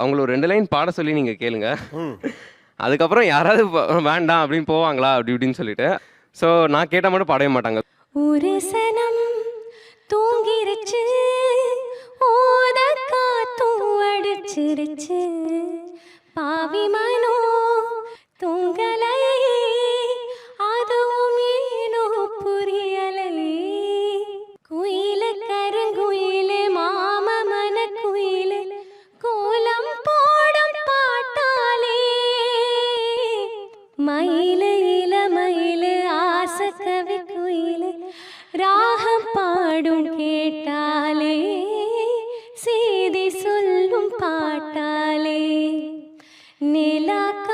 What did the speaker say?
அவங்கள ஒரு ரெண்டு லைன் பாட சொல்லி நீங்க கேளுங்க. அதுக்கப்புறம் யாராவது வேண்டாம் அப்படின்னு போவாங்களா அப்படி இப்படின்னு சொல்லிட்டு. ஸோ நான் கேட்டால் மட்டும் பாடவே மாட்டாங்க. ஒரு சனம் தூங்கிருச்சு ஓத காத்தும் அடிச்சிருச்சு. பாவி மனோ മയിലയില മയില് ആസക്കവി കുയില് രാഹം പാടും കേട്ടാലേ സീതി സൊല്ലും പാട്ടാലേ നിലാക്ക